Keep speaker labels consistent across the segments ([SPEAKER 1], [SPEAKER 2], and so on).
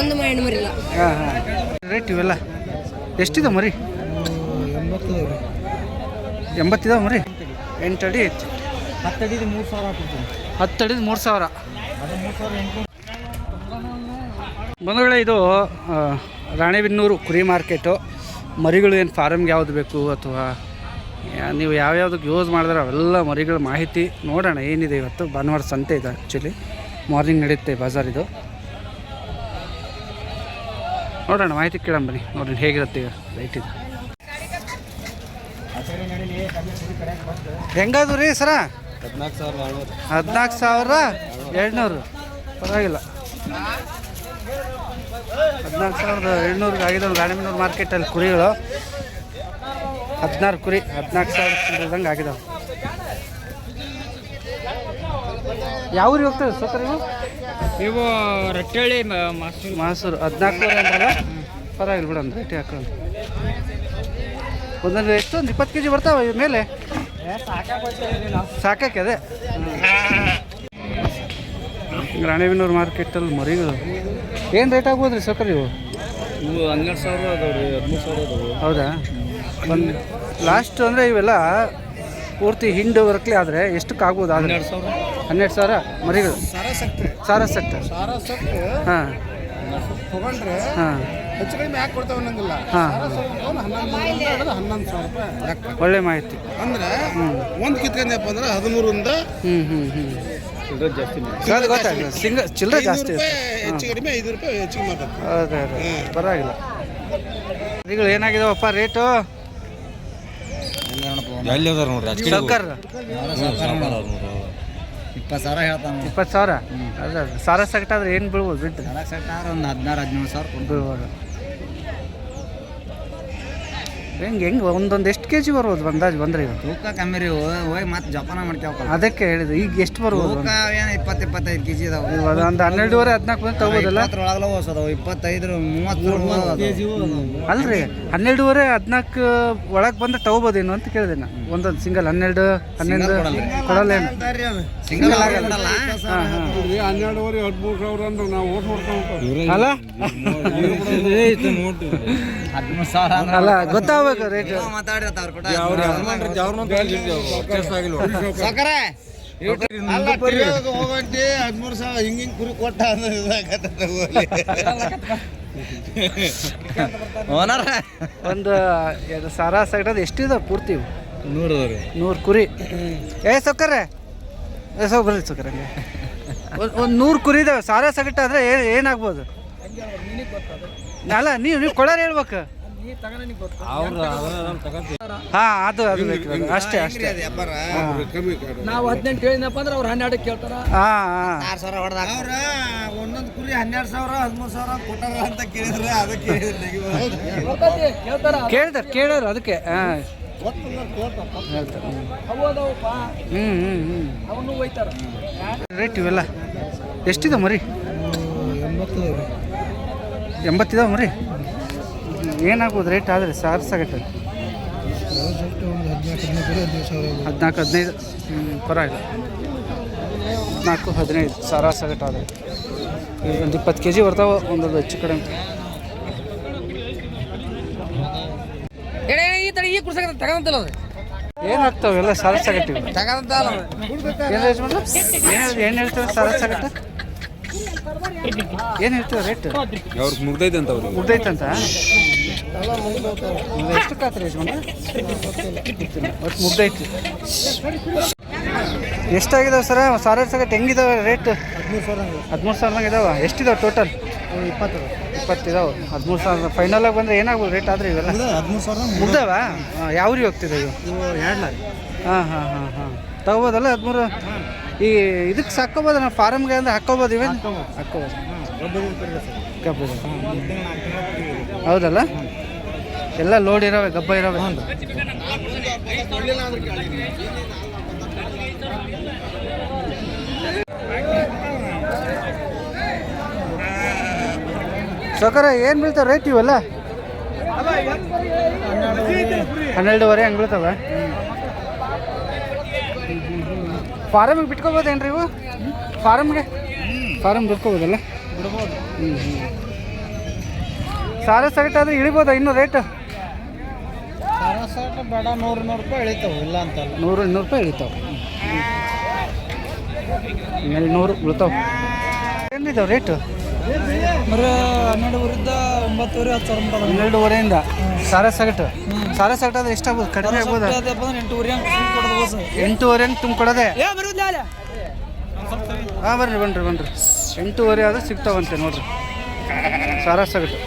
[SPEAKER 1] ಒಂದು ಮರಿಲ್ಲ.
[SPEAKER 2] ರೇಟ್ ಇವೆಲ್ಲ? ಎಷ್ಟಿದೆ ಮರಿ?
[SPEAKER 3] ಎಂಬತ್ತು
[SPEAKER 2] ಎಂಬತ್ತಿದಾವೆ ಮರಿ? ಎಂಟು ಅಡಿ
[SPEAKER 3] ಹತ್ತಡಿದು ಮೂರು ಸಾವಿರ
[SPEAKER 2] ಹತ್ತು ಅಡಿದು ಮೂರು ಸಾವಿರ ಬಂಧುಗಳೇ, ಇದು ರಾಣೆಬೆನ್ನೂರು ಕುರಿ ಮಾರ್ಕೆಟು. ಮರಿಗಳು ಏನು ಫಾರಮ್ಗೆ ಯಾವ್ದು ಬೇಕು ಅಥವಾ ನೀವು ಯಾವ್ಯಾವ್ದಕ್ಕೆ ಯೂಸ್ ಮಾಡಿದ್ರೆ ಅವೆಲ್ಲ ಮರಿಗಳ ಮಾಹಿತಿ ನೋಡೋಣ. ಏನಿದೆ ಇವತ್ತು? ಭಾನುವಾರ ಸಂತೆ ಇದೆ ಆ್ಯಕ್ಚುಲಿ ಮಾರ್ನಿಂಗ್ ನಡೆಯುತ್ತೆ ಬಜಾರ್ ಇದು. ನೋಡೋಣ ಮಾಹಿತಿ ಕೇಳೋಣ ಬನ್ನಿ. ನೋಡೋಣ ಹೇಗಿರುತ್ತೆ ಲೈಟ್ ಇದು. ಹೆಂಗಾದ್ರು ರೀ ಸರ?
[SPEAKER 3] ಹದಿನಾಲ್ಕು ಸಾವಿರ ಏಳ್ನೂರು
[SPEAKER 2] ಹದಿನಾಲ್ಕು ಸಾವಿರ ಎರಡುನೂರು. ಪರವಾಗಿಲ್ಲ. ಹದಿನಾಲ್ಕು ಸಾವಿರದ ಏಳ್ನೂರಿಗೆ ಆಗಿದೆ ರಾಣಿಬೆನ್ನೂರು ಮಾರ್ಕೆಟಲ್ಲಿ ಕುರಿಗಳು. ಹದಿನಾರು ಕುರಿ ಹದಿನಾಲ್ಕು ಸಾವಿರದಂಗೆ ಆಗಿದೆ ಆಗಿದಾವೆ. ಯಾವ ಊರಿಗೆ ಹೋಗ್ತದೆ ಸೋಕರ್ ಇವು
[SPEAKER 3] ಇವು ರಟ್ಟಳ್ಳಿ ಮಾಸೂರು.
[SPEAKER 2] ಮಾಸೂರು ಹದಿನಾಲ್ಕು ಅಂದ್ರಲ್ಲ? ಪರವಾಗಿಲ್ಲ ಬಿಡೋಣ ರೇಟ್ ಹಾಕೊಂಡು ಒಂದೊಂದು ಎಷ್ಟು ಒಂದು ಇಪ್ಪತ್ತು ಕೆ ಜಿ ಬರ್ತಾವೆ ಮೇಲೆ? ಸಾಕಕ್ಕೆ ಅದೇ. ರಾಣೆಬೆನ್ನೂರು ಮಾರ್ಕೆಟಲ್ಲಿ ಮರಿಗಳು. ಏನು ರೇಟ್ ಆಗ್ಬೋದು ರೀ ಸೌಕರ್ಯ ಇವು?
[SPEAKER 3] ಇವು ಹನ್ನೆರಡು ಸಾವಿರ ಅದಾವೆ ರೀ ಹದಿಮೂರು ಸಾವಿರ ಅದಾವೆ
[SPEAKER 2] ಹೌದಾ? ಒಂದು ಲಾಸ್ಟ್ ಅಂದರೆ ಇವೆಲ್ಲ ಪೂರ್ತಿ ಹಿಂಡು ವರ್ಕ್ಲಿ ಆದರೆ ಎಷ್ಟಕ್ಕೆ ಆಗ್ಬೋದು
[SPEAKER 3] ಹನ್ನೆರಡು ಸಾವಿರ.
[SPEAKER 2] ಹನ್ನೆರಡು ಸಾವಿರ ಮರಿಗಳು. ಸಾರ ಸೆಟ್.
[SPEAKER 4] ಸಾರ
[SPEAKER 2] ಹಾಂ.
[SPEAKER 4] ತಗೊಂಡ್ರೆ
[SPEAKER 2] ಹಾಂ.
[SPEAKER 4] ಹೆಚ್ಚು ಕಡಿಮೆ ಯಾಕೆ ಕೊಡ್ತಾವೆ ಅನ್ನಂಗಿಲ್ಲ. ಹನ್ನೊಂದು ಸಾವಿರ ರೂಪಾಯಿ
[SPEAKER 2] ಒಳ್ಳೆ ಮಾಹಿತಿ.
[SPEAKER 4] ಅಂದ್ರೆ ಒಂದು ಕಿತ್ಕೊಂಡಪ್ಪ ಅಂದ್ರೆ ಹದಿಮೂರಿಂದ
[SPEAKER 2] ಹ್ಞೂ ಹ್ಞೂ ಹ್ಞೂ
[SPEAKER 3] ಚಿಲ್ಲರೆ ಜಾಸ್ತಿ
[SPEAKER 2] ಗೊತ್ತಾಗಲ್ಲ ಸಿಂಗ ಚಿಲ್ಲರೆ ಜಾಸ್ತಿ.
[SPEAKER 4] ಹೆಚ್ಚು ಕಡಿಮೆ ಐದು ರೂಪಾಯಿ ಹೆಚ್ಚಿಗೆ ಮಾತಾಡ್ತಾರೆ.
[SPEAKER 2] ಪರವಾಗಿಲ್ಲ. ಮರಿಗಳು ಏನಾಗಿದಾವಪ್ಪ ರೇಟು?
[SPEAKER 3] ಎಲ್ಲಿ ಅದಾರ ನೋಡ್ರಿ?
[SPEAKER 2] ಸೌಕರ್
[SPEAKER 3] ಇಪ್ಪತ್ತು ಸಾವಿರ ಹೇಳ್ತಾನೆ
[SPEAKER 2] ಇಪ್ಪತ್ತು ಸಾವಿರ? ಅದ ಸಾರ ಸೆಟ್ ಆದ್ರೆ ಏನು ಬೀಳ್ಬೋದು ಬಿಟ್ಟು?
[SPEAKER 3] ಸೆಟ್ ಆದ್ರೆ ಒಂದು ಹದಿನಾರು ಹದಿನೇಳು ಸಾವಿರ
[SPEAKER 2] ಬೀಳ್ಬೋದು. ಹೆಂಗೆ ಹೆಂಗೆ ಒಂದೊಂದು ಎಷ್ಟು ಕೆ ಜಿ ಬರ್ಬೋದು ಅಂದಾಜು ಬಂದ್ರೆ ಇವತ್ತು?
[SPEAKER 3] ತೂಕ ಕಮ್ಮಿ ರೀ ಹೋಗಿ ಮತ್ತೆ ಜಪಾನ ಮಾಡ್ಕೊಬೇಕಲ್ಲ
[SPEAKER 2] ಅದಕ್ಕೆ ಹೇಳಿದೆ ಈಗ ಎಷ್ಟು ಬರ್ಬೋದು?
[SPEAKER 3] ತೂಕ ಏನು ಇಪ್ಪತ್ತು ಇಪ್ಪತ್ತೈದು ಕೆ ಜಿ ಇದಾವೆ
[SPEAKER 2] ಇವಾಗ ಒಂದು ಹನ್ನೆರಡುವರೆ ಹದಿನಾಲ್ಕು ಬಂದು ತಗೋಬೋದಲ್ಲ?
[SPEAKER 3] ಇಪ್ಪತ್ತರೊಳಗಲ ಓಸೋದವು ಇಪ್ಪತ್ತೈದು ಮೂವತ್ತು
[SPEAKER 2] ಅಲ್ರಿ ಹನ್ನೆರಡುವರೆ ಹದಿನಾಲ್ಕು ಒಳಗೆ ಬಂದ್ರೆ ತಗೋಬೋದೇನು ಅಂತ ಕೇಳಿದೆ ನಾ ಒಂದೊಂದು ಸಿಂಗಲ್ ಹನ್ನೆರಡು
[SPEAKER 3] ಹನ್ನೆರಡು
[SPEAKER 2] ಹಾಂ ಹಾಂ
[SPEAKER 4] ಹನ್ನೆರಡುವರೆ ಹದಿಮೂರು ಸಾವಿರ ಅಂದ್ರೆ ನಾವು ಓಟ್ ಮಾಡ್ಕೊಂಡು
[SPEAKER 2] ಅಲ್ಲ? ಗೊತ್ತಾಗಬೇಕು ರೇಟ್
[SPEAKER 4] ಹೋಗಂತಿ ಹದಿಮೂರು ಸಾವಿರ ಹಿಂಗೆ ಹಿಂಗೆ ಕುರಿ ಕೊಟ್ಟ ಅಂದ್ರೆ
[SPEAKER 3] ಓನರ್!
[SPEAKER 2] ಒಂದು ಎರಡು ಸಾರ ಸೈಡದು ಎಷ್ಟಿದೆ ಪೂರ್ತಿ?
[SPEAKER 3] ನೂರು
[SPEAKER 2] ನೂರು ಕುರಿ. ಏ ಸೌಕರ್ರೆ ಏ ಸೌಕರ್ಯ ಸೌಕರ್ಯ ಒಂದು ಒಂದು ನೂರು ಕುರಿ ಇದಾವೆ. ಸಾರ ಸಗಟ ಆದರೆ ಏನು ಏನಾಗ್ಬೋದು ಅಲ್ಲ ನೀವು ನೀವು ಕೊಡೋರು ಹೇಳ್ಬೇಕು. ಹಾಂ ಅದು ಅದು ಬೇಕು ಅದು. ಅಷ್ಟೇ ಅಷ್ಟೇ.
[SPEAKER 5] ನಾವು ಹದಿನೆಂಟು ಹೇಳಿದಪ್ಪ ಅಂದ್ರೆ ಅವ್ರು ಹನ್ನೆರಡಕ್ಕೆ ಕೇಳ್ತಾರ.
[SPEAKER 2] ಹಾಂ ಹಾಂ.
[SPEAKER 3] ಆರು ಸಾವಿರ ಹೊಡೆದ
[SPEAKER 4] ಅವ್ರ ಒಂದೊಂದು ಕುರಿ ಹನ್ನೆರಡು ಸಾವಿರ ಹದಿಮೂರು ಸಾವಿರ ಕೊಟ್ಟಾರ ಅಂತ ಕೇಳಿದ್ರೆ ಅದಕ್ಕೆ
[SPEAKER 5] ಕೇಳ್ತಾರ.
[SPEAKER 2] ಕೇಳ್ತಾರೆ ಕೇಳೋರು ಅದಕ್ಕೆ ಹಾಂ. ರೇಟ್ ಇವೆಲ್ಲ. ಎಷ್ಟಿದೆ ಮರಿ?
[SPEAKER 4] ಎಂಬತ್ತು
[SPEAKER 2] ಎಂಬತ್ತಿದಾವೆ ಮರಿ? ಏನಾಗ್ಬೋದು ರೇಟ್ ಆದರೆ ಸಾರ್
[SPEAKER 4] ಸಾಗತ್ತೆ ಹದಿನಾಲ್ಕು, ಹದಿನೈದು. ಸಾವಿರ
[SPEAKER 2] ಹ್ಞೂ ಪರವಾಗಿಲ್ಲ. ಹದಿನಾಲ್ಕು, ಹದಿನೈದು, ಸಾರ ಸಗಟ್ ಆದರೆ. ಒಂದು ಇಪ್ಪತ್ತು ಕೆ ಜಿ ಬರ್ತಾವೆ, ಒಂದೊಂದು ಹೆಚ್ಚು ಕಡಿಮೆ.
[SPEAKER 5] ಎಡೆ ಈ ತಡಿ ಈ ಕುರ್ಸಕ ತಗಂತಲ್ಲ ಅದು
[SPEAKER 2] ಏನಾಗ್ತಾವೆ ಎಲ್ಲ ಸಾರ ಸಗಟ್ಟಿವೆ
[SPEAKER 5] ತಗಂತ ಅಲ್ಲ
[SPEAKER 2] ಏನು ಹೇಳ್ತಾರೆ ಸಾರ ಸಗಟ ಏನು ಹೇಳ್ತೀವಿ ರೇಟ್?
[SPEAKER 3] ಅವ್ರಿಗೆ ಮುಗ್ದೈತೆ ಅಂತ ಅವ್ರಿಗೆ.
[SPEAKER 2] ಅಂತ? ಎಷ್ಟು ಕಾತ್ರಿ ಯಜಮಾನ ಒಟ್ಟು ಮುಗ್ದೈತಿ. ಎಷ್ಟಾಗಿದಾವೆ ಸರ? ಸಾವಿರ ಸಗಟ್ ಹೆಂಗಿದಾವೆ ರೇಟ್? ಹದಿಮೂರು ಸಾವಿರ ಇದಾವೆ. ಎಷ್ಟಿದಾವೆ ಟೋಟಲ್
[SPEAKER 4] ಇಪ್ಪತ್ತು.
[SPEAKER 2] ಇಪ್ಪತ್ತಿದಾವೆ. ಹದಿಮೂರು ಸಾವಿರ ಫೈನಲಾಗಿ ಬಂದರೆ ಏನಾಗ್ಬೋದು ರೇಟ್ ಆದರೆ ಇವೆಲ್ಲ?
[SPEAKER 4] ಹದಿಮೂರು ಸಾವಿರ
[SPEAKER 2] ಮುಗ್ದವ? ಯಾವ ಊರಿಗೆ ಹೋಗ್ತಿದೆ ಇವು
[SPEAKER 4] ಎರಡು ಲಾರಿ
[SPEAKER 2] ಹಾಂ ಹಾಂ ಹಾಂ ಹಾಂ. ತಗೋಬೋದಲ್ಲ ಹದಿಮೂರು? ಈ ಇದಕ್ಕೆ ಸಾಕೋಬೋದು ನಾವು ಫಾರಮ್ಗೆ ಅಂದ್ರೆ ಹಾಕೋಬೋದು ಇವೆ ಹಾಕೋಬೋದು ಗಬ್ಬ ಹೌದಲ್ಲ? ಎಲ್ಲ ಲೋಡ್ ಇರೋವೆ ಗಬ್ಬ ಇರಾವೆ. ಸೌಕರ ಏನು ಬೀಳ್ತಾವೆ ರೇಟ್ ಇವೆಲ್ಲ? ಹನ್ನೆರಡುವರೆ ಹಂಗೆ ಬೀಳ್ತಾವೆ? ಫಾರಮಿಗೆ ಬಿಟ್ಕೋಬೋದೇನ್ರಿ ಇವು? ಫಾರಮ್ಗೆ ಫಾರಮ್ ಬಿಟ್ಕೋಬೋದಲ್ಲ? ಹ್ಞೂ ಹ್ಞೂ ಸಾರ ಸೈಟ್ ಆದರೆ ಇಳಿಬೋದಾ ಇನ್ನೂ ರೇಟ್
[SPEAKER 4] ಬೇಡ ನೂರು ನೂರು ರೂಪಾಯಿ ಇಳಿತಾವೆ ಇಲ್ಲ ಅಂತಲ್ಲ.
[SPEAKER 2] ನೂರು ಇನ್ನೂರು ರೂಪಾಯಿ ಇಳಿತಾವೆ. ಮೇಲೆ ನೂರು ಬೀಳ್ತಾವೆ. ಏನಿದಾವೆ ರೇಟು
[SPEAKER 4] ಬರೀ ಹನ್ನೆರಡುವರೆಯಿಂದ ಒಂಬತ್ತುವರೆ ಹತ್ತು ಸಾವಿರ ರೂಪಾಯಿ
[SPEAKER 2] ಹನ್ನೆರಡುವರೆಯಿಂದ? ಸಾರ ಸಗಟು? ಸಾರ ಸಗಟ ಅದು ಎಷ್ಟಾಗ್ಬೋದು ಕಡಿಮೆ ಆಗ್ಬೋದು?
[SPEAKER 4] ಎಂಟೂವರೆ ಹಂಗೆ ತುಂಬ ಅಲ್ಲ
[SPEAKER 2] ಹಾಂ ಬರ್ರಿ ಬನ್ರಿ ಬನ್ರಿ ಎಂಟೂವರೆ ಆದ್ರೆ ಸಿಗ್ತಾವಂತೆ ನೋಡ್ರಿ. ಸಾರ ಸಗಟು.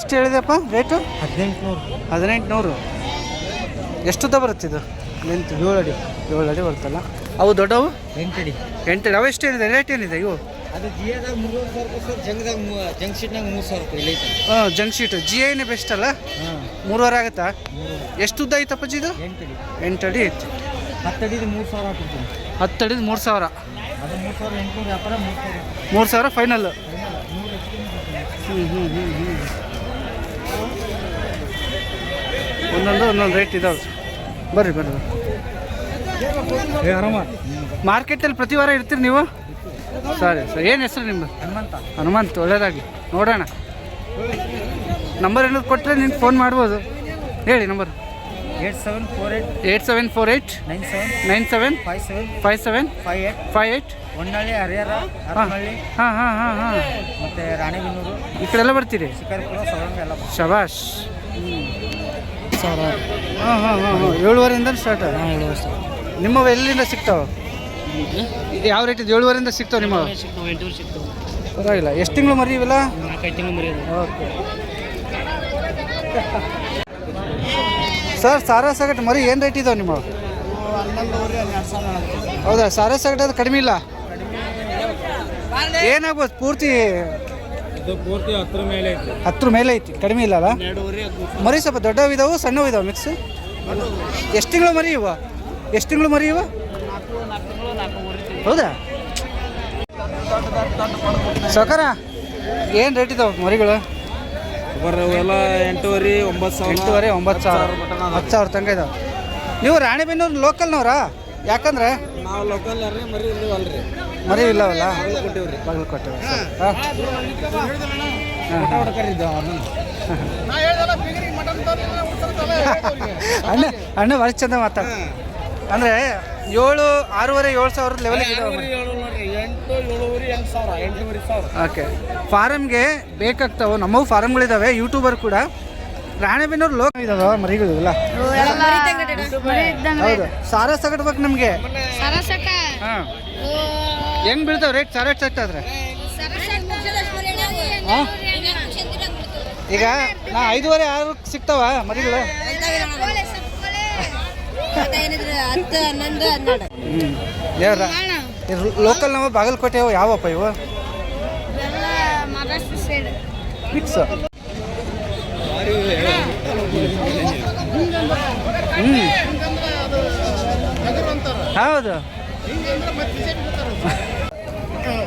[SPEAKER 2] ಎಷ್ಟು ಹೇಳಿದೆಪ್ಪ ರೇಟು
[SPEAKER 4] ಹದಿನೆಂಟುನೂರು. ಹದಿನೆಂಟುನೂರು.
[SPEAKER 2] ಹದಿನೆಂಟು ನೂರು ಎಷ್ಟುದ್ದ ಬರುತ್ತೆ ಇದು? ಲೆಂತ್ ಏಳು ಅಡಿ ಏಳು ಅಡಿ ಬರುತ್ತಲ್ಲ. ಅವು ದೊಡ್ಡವು?
[SPEAKER 4] ಎಂಟಡಿ.
[SPEAKER 2] ಎಂಟು ಅಡಿ ಅವು ಎಷ್ಟೇನಿದೆ ರೇಟ್ ಏನಿದೆ ಇವು?
[SPEAKER 4] ಅದು ಜಿಯಾದಾಗ ಮೂರು ಸಾವಿರ ರೂಪಾಯಿ ಸರ್ ಜಂಗದಾಗ ಜಂಗ್ ಶೀಟ್ನಾಗ ಮೂರು ಸಾವಿರ ರೂಪಾಯಿ
[SPEAKER 2] ಹಾಂ ಶೀಟ್. ಜಿ ಐನೇ ಬೆಸ್ಟ್ ಅಲ್ಲ?
[SPEAKER 4] ಹಾಂ.
[SPEAKER 2] ಮೂರುವರೆ ಆಗುತ್ತಾ? ಎಷ್ಟು ಉದ್ದ ಐತಪ್ಪ ಇದು?
[SPEAKER 4] ಎಂಟಡಿ
[SPEAKER 2] ಎಂಟು ಅಡಿ ಐತಿ.
[SPEAKER 4] ಹತ್ತಡಿದು ಮೂರು ಸಾವಿರ ಹಾಕಿರ್ತೀನಿ
[SPEAKER 2] ಮೂರು ಸಾವಿರ.
[SPEAKER 4] ಅದು ಮೂರು ಸಾವಿರ ಎಂಟುನೂರು ವ್ಯಾಪಾರ ಮೂರು ಸಾವಿರ.
[SPEAKER 2] ಮೂರು ಸಾವಿರ ಫೈನಲ್ ಹ್ಞೂ ಹ್ಞೂ ಹ್ಞೂ ಹ್ಞೂ ಒಂದೊಂದು ಒಂದೊಂದು ರೇಟ್ ಇದಾವೆ. ಬರ್ರಿ ಬರ್ರಿ
[SPEAKER 4] ಆರಾಮ.
[SPEAKER 2] ಮಾರ್ಕೆಟಲ್ಲಿ ಪ್ರತಿ ವಾರ ಇರ್ತೀರಿ ನೀವು? ಸರಿ ಸರಿ. ಏನು ಹೆಸರು ನಿಮ್ಮದು
[SPEAKER 4] ಹನುಮಂತ.
[SPEAKER 2] ಹನುಮಂತ್ ಒಳ್ಳೇದಾಗಲಿ. ನೋಡೋಣ. ನಂಬರ್ ಏನಾದ್ರು ಕೊಟ್ಟರೆ ನೀನು ಫೋನ್ ಮಾಡ್ಬೋದು. ಹೇಳಿ number.
[SPEAKER 4] Eight seven four eight
[SPEAKER 2] eight seven four eight
[SPEAKER 4] nine seven
[SPEAKER 2] nine seven
[SPEAKER 4] five seven
[SPEAKER 2] five seven
[SPEAKER 4] five eight
[SPEAKER 2] five eight
[SPEAKER 4] Honnalli Harihara Harahalli
[SPEAKER 2] ಹಾಂ ಹಾಂ ಹಾಂ ಹಾಂ.
[SPEAKER 4] ಮತ್ತು ರಾಣೆಬೆನ್ನೂರು.
[SPEAKER 2] ಈ ಕಡೆ ಎಲ್ಲ ಬರ್ತೀರಿ?
[SPEAKER 4] ಶಿಕಾರಿಪುರ ಹ್ಞೂ ಎಲ್ಲ.
[SPEAKER 2] ಶಬಾಷ್. ಹಾಂ ಹಾಂ ಹಾಂ ಹಾಂ. ಏಳುವರೆಯಿಂದ ಸ್ಟಾರ್ಟ್ ನಿಮ್ಮವ ಎಲ್ಲಿಂದ ಸಿಗ್ತಾವೆ? ಯಾವ ರೇಟ್ ಇದೆ? ಏಳುವರೆಯಿಂದ ಸಿಗ್ತಾವೆ ನಿಮ್ಮ? ಪರವಾಗಿಲ್ಲ. ಎಷ್ಟು ತಿಂಗಳು ಮರಿ ಇವೆಲ್ಲ? ಓಕೆ. ಸರ್ ಸಾರಾ ಸಗಟ್ ಮರಿ ಏನು ರೇಟ್ ಇದಾವೆ ನಿಮ್ಮ? ಹೌದಾ ಸಾರಾ ಸಗಟ್ ಅದು ಕಡಿಮೆ ಇಲ್ಲ? ಏನಾಗ್ಬೋದು ಪೂರ್ತಿ
[SPEAKER 3] ಇದು ಪೂರ್ತಿ ಹತ್ರ ಮೇಲೆ ಐತಿ.
[SPEAKER 2] ಹತ್ರ ಮೇಲೆ ಐತಿ ಕಡಿಮೆ ಇಲ್ಲ ಅಲ್ಲ? ಮರಿ ಸ್ವಲ್ಪ ದೊಡ್ಡವ ಇದಾವೆ ಸಣ್ಣವು ಇದಾವೆ ಮಿಕ್ಸ್ ಎಷ್ಟು ತಿಂಗಳು ಮರಿ ಇವ? ಎಷ್ಟು ತಿಂಗಳು ಮರಿ ಇವ? ಹೌದಾ ಸೌಕರ ಏನು ರೇಟ್ ಇದಾವೆ ಮರಿಗಳು
[SPEAKER 3] ಎಲ್ಲ ಎಂಟೂವರೆ ಒಂಬತ್ತು ಸಾವಿರ
[SPEAKER 2] ಎಂಟೂವರೆ ಒಂಬತ್ತು ಸಾವಿರ ಹತ್ತು ಸಾವಿರ ತನಕ ಇದಾವೆ ನೀವು ರಾಣಿಬೆನ್ನೂರು ಲೋಕಲ್ನವ್ರಾ ಯಾಕಂದ್ರೆ
[SPEAKER 3] ನಾವು ಲೋಕಲ್ ಮರಿ ಇಲ್ಲವಲ್ಲ ರೀ
[SPEAKER 2] ಮರಿ ಇಲ್ಲವಲ್ಲ
[SPEAKER 3] ಕೊಟ್ಟಿವ್ರಿ
[SPEAKER 2] ಬಾಗಲಕೋಟೆ ಹಾಂ ಅಣ್ಣ ಅಣ್ಣ ಭಾರಿ ಚಂದ ಮಾತಾಡ ಅಂದರೆ ಏಳು ಆರೂವರೆ ಏಳು ಸಾವಿರದ ಲೆವೆಲ್ಗೆ ಇದಾವೆ
[SPEAKER 3] ಎಂಟು ಏಳುವರೆ ಎಂಟು ಸಾವಿರ ಎಂಟೂವರೆ ಸಾವಿರ.
[SPEAKER 2] ಓಕೆ. ಫಾರಮ್ಗೆ ಬೇಕಾಗ್ತಾವೆ ನಮ್ಮವು ಫಾರಮ್ಗಳಿದ್ದಾವೆ ಯೂಟ್ಯೂಬರ್ ಕೂಡ. ರಾಣೆಬೆನ್ನೂರು ಲೋಕ ಇದಾವ ಮರಿಗಳು ಇಲ್ಲ ಹೌದು. ಸಾರ ಸಗಟ್ಬೇಕು ನಮಗೆ?
[SPEAKER 1] ಹೆಂಗ್
[SPEAKER 2] ಹಾಂ. ಹೆಂಗೆ ಬೀಳ್ತಾವೆ ರೇಟ್? ಸಾರ ಸೆಟ್ ಆದ್ರೆ ಹಾಂ? ಈಗ ನಾ ಐದೂವರೆ ಆರು ಸಿಗ್ತಾವ ಮರಿಗಳು?
[SPEAKER 1] ಹತ್ತು ಹನ್ನೊಂದು ಹನ್ನೆರಡು.
[SPEAKER 2] ಹ್ಞೂ ಯಾರ ಲೋಕಲ್ ನಮ್ಮ ಬಾಗಲಕೋಟೆ ಯಾವಪ್ಪ ಇವು? ಹ್ಞೂ ಹೌದು.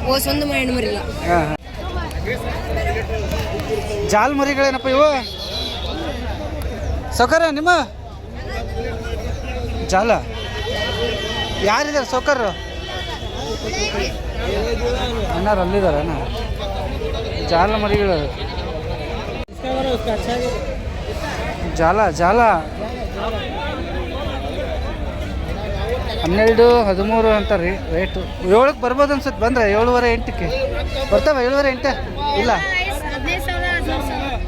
[SPEAKER 1] ಓ ಸ್ವಂತ ಮಾಡಿ ಮರಿಲ್ಲ.
[SPEAKER 2] ಜಾಲ್ ಮರಿಗಳೇನಪ್ಪ ಇವು? ಸೌಕರ್ಯ ನಿಮ್ಮ? ಜಾಲ? ಯಾರಿದ್ದಾರೆ? ಸೌಕರ್ರು? ಅಣ್ಣಾರು ಅಲ್ಲಿದ್ದಾರಣ್ಣ ಜಾಲ ಮರಿಗಳು. ಜಾಲ ಜಾಲ. ಹನ್ನೆರಡು ಹದಿಮೂರು ಅಂತ ರೀ ರೇಟು ಏಳಕ್ಕೆ ಬರ್ಬೋದು ಅನ್ಸುತ್ತೆ ಬಂದ್ರೆ ಏಳುವರೆ ಎಂಟಕ್ಕೆ. ಬರ್ತಾವ ಏಳುವರೆ ಎಂಟ? ಇಲ್ಲ.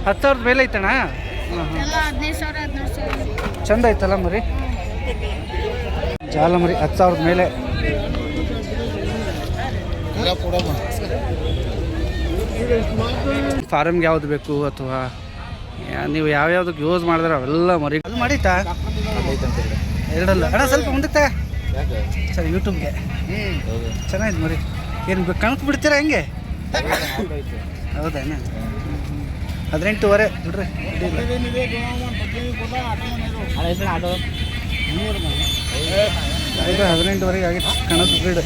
[SPEAKER 2] ಹತ್ತು ಸಾವಿರದ ಮೇಲೆ ಐತಣ್ಣ? ಹಾಂ ಹಾಂ ಚಂದ ಐತಲ್ಲ ಮರಿ? ಜಾಲ ಮರಿ ಹತ್ತು ಸಾವಿರದ ಮೇಲೆ. ಫಾರಮ್ಗೆ ಯಾವ್ದು ಬೇಕು ಅಥವಾ ನೀವು ಯಾವ್ಯಾವ್ದಕ್ಕೆ ಯೂಸ್ ಮಾಡಿದ್ರೆ ಅವೆಲ್ಲ ಮರಿ ಅದು ಎರಡಲ್ಲ. ಅಣ್ಣ, ಸ್ವಲ್ಪ ಮುಂದಕ್ಕೆ ಸರಿ ಯೂಟ್ಯೂಬ್ಗೆ ಚೆನ್ನಾಗಿದೆ ಮರಿ. ಏನು ಕಣಕ್ ಬಿಡ್ತೀರಾ ಹೆಂಗೆ? ಹೌದೇನ? ಹದಿನೆಂಟುವರೆ. ಅಡಿಲ್ಲ. ಹದಿನೆಂಟುವರೆಗೆ ಆಗಿತ್ತು. ಕಣದ ಬ್ರೀಡ್